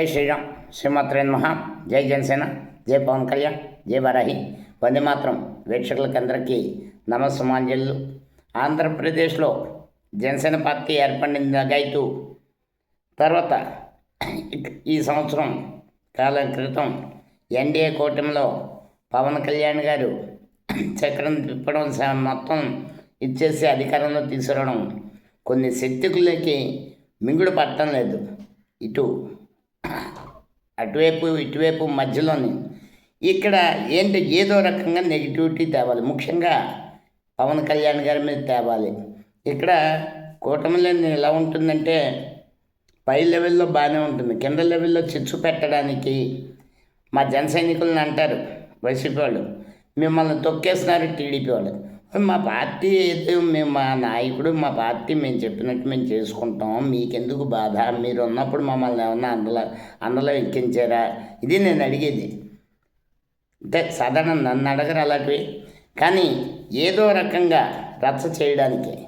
జై శ్రీరామ్. శ్రీమాత్రే మహా జై జనసేన. జై పవన్ కళ్యాణ్. జై వరాహి. వందే మాత్రం వీక్షకులకందరికీ నమస్సమాంజలు. ఆంధ్రప్రదేశ్లో జనసేన పార్టీ ఏర్పడిన గైతు తర్వాత ఈ సంవత్సరం కాలం క్రితం ఎన్డీఏ కూటమిలో పవన్ కళ్యాణ్ గారు చక్రం తిప్పడం మొత్తం ఇచ్చేసి అధికారంలో తీసుకురావడం కొన్ని శక్తికులకి మింగుడు పట్టడం లేదు. ఇటు అటువైపు ఇటువైపు మధ్యలోని ఇక్కడ ఏంటి? ఏదో రకంగా నెగిటివిటీ తేవాలి. ముఖ్యంగా పవన్ కళ్యాణ్ గారి మీద తేవాలి. ఇక్కడ కూటమిలో ఎలా ఉంటుందంటే పై లెవెల్లో బాగానే ఉంటుంది. కింద లెవెల్లో చిచ్చు పెట్టడానికి మా జన సైనికులను అంటారు వైసీపీ వాళ్ళు. మిమ్మల్ని తొక్కేస్తున్నారు టీడీపీ వాళ్ళు. మా పార్టీ అయితే మేము మా నాయకుడు మా పార్టీ మేము చెప్పినట్టు మేము చేసుకుంటాం. మీకెందుకు బాధ? మీరు ఉన్నప్పుడు మమ్మల్ని ఏమన్నా అందులో అందులో ఎక్కించారా? ఇది నేను అడిగేది. అంటే సాధారణ నన్ను అడగరు అలాంటివి. కానీ ఏదో రకంగా రచ్చ చేయడానికి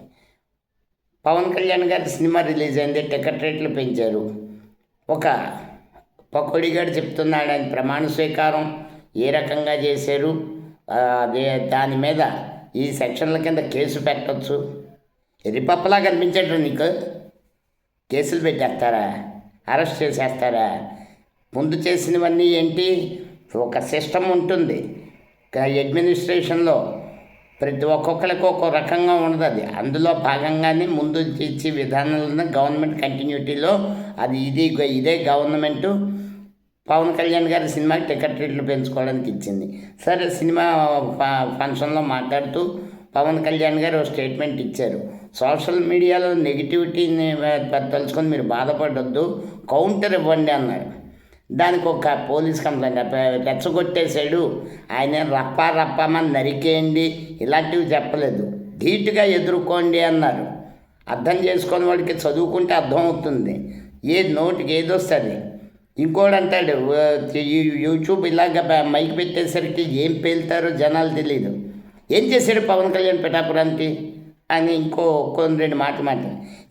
పవన్ కళ్యాణ్ గారి సినిమా రిలీజ్ అయింది టికెట్ రేట్లు పెంచారు. ఒక పకోడిగాడు చెప్తున్నాడు ఆయన ప్రమాణ స్వీకారం ఏ రకంగా చేశారు? అదే దాని మీద ఈ సెక్షన్ల కింద కేసు పెట్టచ్చు. ఎరిపప్పలా కనిపించట్టు నీకు? కేసులు పెట్టేస్తారా? అరెస్ట్ చేసేస్తారా? ముందు చేసినవన్నీ ఏంటి? ఒక సిస్టమ్ ఉంటుంది. అడ్మినిస్ట్రేషన్లో ప్రతి ఒక్కొక్కరికి ఒక్కో రకంగా ఉండదు అది. అందులో భాగంగానే ముందు ఇచ్చే విధానాలను గవర్నమెంట్ కంటిన్యూటీలో అది ఇది ఇదే గవర్నమెంటు పవన్ కళ్యాణ్ గారి సినిమాకి టికెట్ రేట్లు పెంచుకోవడానికి ఇచ్చింది. సరే సినిమా ఫ- ఫంక్షన్లో మాట్లాడుతూ పవన్ కళ్యాణ్ గారు ఒక స్టేట్మెంట్ ఇచ్చారు. సోషల్ మీడియాలో నెగిటివిటీని తలుచుకొని మీరు బాధపడొద్దు కౌంటర్ ఇవ్వండి అన్నారు. దానికి ఒక పోలీస్ కంప్లైంట్ రెచ్చగొట్టేశాడు. ఆయన రప్పా రప్పమని నరికేయండి ఇలాంటివి చెప్పలేదు. ధీటుగా ఎదుర్కోండి అన్నారు. అర్థం చేసుకొని వాడికి చదువుకుంటే అర్థమవుతుంది ఏ నోటికి ఏదొస్తుంది? వస్తుంది ఇంకోటి అంటాడు యూట్యూబ్ ఇలాగ మైక్ పెట్టేసరికి ఏం పేలుతారో జనాలు తెలియదు ఏం చేశాడు పవన్ కళ్యాణ్ పిఠాపురానికి? అని ఇంకో కొన్ని రెండు మాటలు మాట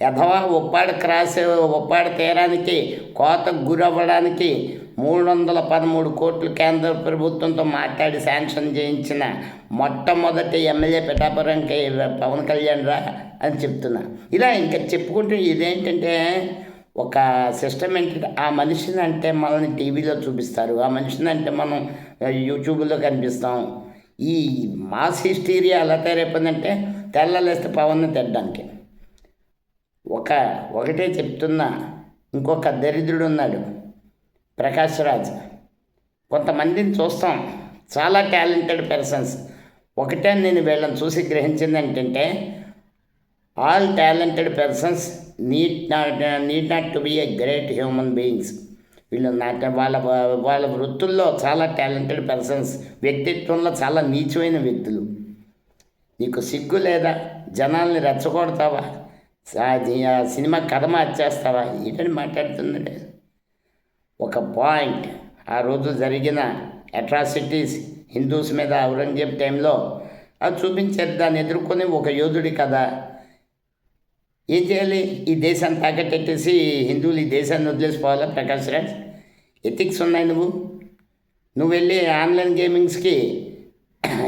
యథవా ఉప్పాడ క్రాస్ ఉప్పాడ తీరానికి కోతకు గురవ్వడానికి మూడు వందల పదమూడు కోట్లు కేంద్ర ప్రభుత్వంతో మాట్లాడి శాంక్షన్ చేయించిన మొట్టమొదటి ఎమ్మెల్యే పిఠాపురానికి పవన్ కళ్యాణ్ రా అని చెప్తున్నా. ఇలా ఇంకా చెప్పుకుంటే ఇదేంటంటే ఒక సిస్టమ్ ఏంటంటే ఆ మనిషిని అంటే మనల్ని టీవీలో చూపిస్తారు. ఆ మనిషిని అంటే మనం యూట్యూబ్లో కనిపిస్తాం. ఈ మాస్ హిస్టీరియా ఎలా తయారైపోయిందంటే తెల్లలేస్తే పవన్ని తిట్టడానికి. ఒక ఒకటే చెప్తున్నా ఇంకొక దరిద్రుడు ఉన్నాడు ప్రకాష్ రాజ్. కొంతమందిని చూస్తాం. చాలా టాలెంటెడ్ పర్సన్స్. ఒకటే నేను వీళ్ళని చూసి గ్రహించింది ఏంటంటే all talented persons need not need not to be a great human beings వీళ్ళు నాట వాళ్ళ వాళ్ళ వృత్తుల్లో చాలా టాలెంటెడ్ పర్సన్స్ వ్యక్తిత్వంలో చాలా నీచమైన వ్యక్తులు. నీకు సిగ్గు లేదా? జనాల్ని రెచ్చగొడతావా? ఆ సినిమా కథ మార్చేస్తావా? ఏంటని మాట్లాడుతుందండి? ఒక పాయింట్. ఆ రోజు జరిగిన అట్రాసిటీస్ హిందూస్ మీద ఔరంగజేబ్ టైంలో అది చూపించారు దాన్ని ఎదుర్కొని ఒక యోధుడి కథ. ఏం చేయాలి? ఈ దేశాన్ని తాకట్టేసి హిందువులు ఈ దేశాన్ని వదిలేసిపోవాలా ప్రకాష్ రాజ్? ఎథిక్స్ ఉన్నాయి నువ్వు. నువ్వు వెళ్ళి ఆన్లైన్ గేమింగ్స్కి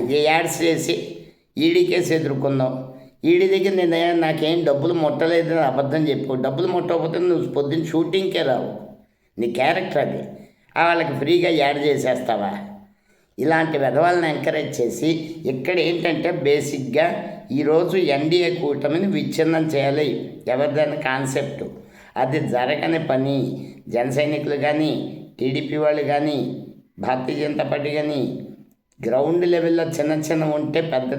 ఏ యాడ్స్ చేసి ఈడీ కేసు ఎదుర్కొన్నావు. ఈడీ దగ్గర నేను నాకేం డబ్బులు ముట్టలేదు అని అబద్ధం చెప్పు. డబ్బులు ముట్టకపోతే నువ్వు పొద్దున్న షూటింగ్కే రావు. నీ క్యారెక్టర్ అది. వాళ్ళకి ఫ్రీగా యాడ్ చేసేస్తావా? ఇలాంటి విధవాళ్ళని ఎంకరేజ్ చేసి ఇక్కడ ఏంటంటే బేసిక్గా ఈరోజు ఎన్డీఏ కూటమిని విచ్ఛిన్నం చేయాలి. ఎవరిదైనా కాన్సెప్ట్ అది జరగని పని. జన సైనికులు కానీ టీడీపీ వాళ్ళు కానీ భారతీయ జనతా పార్టీ కానీ గ్రౌండ్ లెవెల్లో చిన్న చిన్న ఉంటే పెద్ద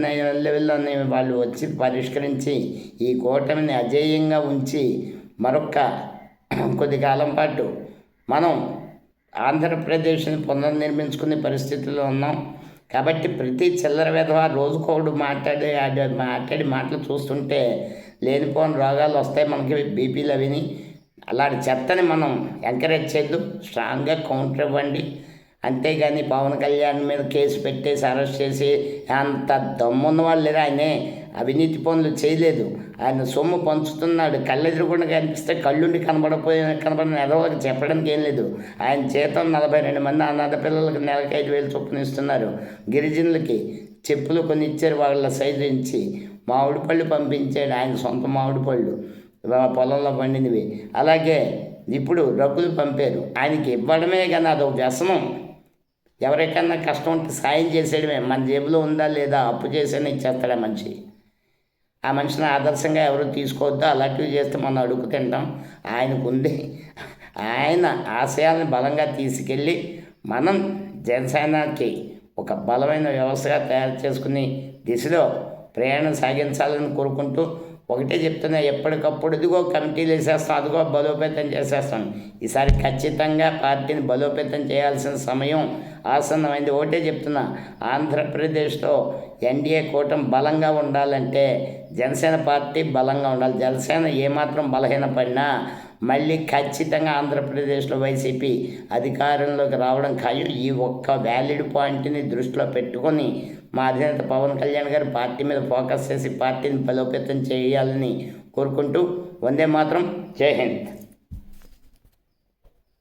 లెవెల్లో వాళ్ళు వచ్చి పరిష్కరించి ఈ కూటమిని అజేయంగా ఉంచి మరొక కొద్ది కాలం పాటు మనం ఆంధ్రప్రదేశ్ని పునర్నిర్మించుకునే పరిస్థితిలో ఉన్నాం. కాబట్టి ప్రతి చిల్లర విధవ రోజుకోడు మాట్లాడి మాట్లాడి మాటలు చూస్తుంటే లేనిపోని రోగాలు వస్తాయి మనకి బీపీలు అవిని. అలాంటి చెత్తని మనం ఎంకరేజ్ చేయొద్దు. స్ట్రాంగ్గా కౌంటర్ ఇవ్వండి. అంతేగాని పవన్ కళ్యాణ్ మీద కేసు పెట్టేసి అరెస్ట్ చేసి అంత దమ్మున్న వాళ్ళు ఆయనే. అవినీతి పనులు చేయలేదు. ఆయన సొమ్ము పంచుతున్నాడు. కళ్ళెదురుకుండా కనిపిస్తే కళ్ళుండి కనబడపోయిన కనబడిన ఎదవలకు చెప్పడానికి ఏం లేదు. ఆయన జీతం నలభై రెండు మంది అనాథ పిల్లలకు నెలకి ఐదు వేలు చొప్పున ఇస్తున్నారు. గిరిజనులకి చెప్పులు కొన్ని ఇచ్చారు వాళ్ళ సైజు ఇచ్చి మామిడి పళ్ళు పంపించాడు ఆయన సొంత మామిడి పళ్ళు. పొలంలో పండినవి. అలాగే ఇప్పుడు డబ్బులు పంపారు. ఆయనకి ఇవ్వడమే కానీ అదొక వ్యసనం. ఎవరికన్నా కష్టం ఉంటే సాయం చేసేయడమే. మన జేబులో ఉందా లేదా? అప్పు చేసేనే ఇచ్చేస్తాడు ఆ మనిషి. ఆ మనిషిని ఆదర్శంగా ఎవరు తీసుకోవద్దు అలాంటివి చేస్తే మనం అడుగు తింటాం. ఆయనకు ఉంది ఆయన ఆశయాలను బలంగా తీసుకెళ్ళి మనం జనసేనకి ఒక బలమైన వ్యవస్థగా తయారు చేసుకుని దిశలో ప్రయాణం సాగించాలని కోరుకుంటూ ఒకటే చెప్తున్నా ఎప్పటికప్పుడు ఇదిగో కమిటీలు వేసేస్తాం అదిగో బలోపేతం చేసేస్తాం. ఈసారి ఖచ్చితంగా పార్టీని బలోపేతం చేయాల్సిన సమయం ఆసన్నమైంది. ఒకటే చెప్తున్నా ఆంధ్రప్రదేశ్లో ఎన్డీఏ కూటమి బలంగా ఉండాలంటే జనసేన పార్టీ బలంగా ఉండాలి. జనసేన ఏమాత్రం బలహీనపడినా మళ్ళీ ఖచ్చితంగా ఆంధ్రప్రదేశ్లో వైసీపీ అధికారంలోకి రావడం ఖాయం. ఈ ఒక్క వ్యాలిడ్ పాయింట్ని దృష్టిలో పెట్టుకొని మా అధినేత పవన్ కళ్యాణ్ గారు పార్టీ మీద ఫోకస్ చేసి పార్టీని బలోపేతం చేయాలని కోరుకుంటూ వందే మాత్రం. జై హింద్.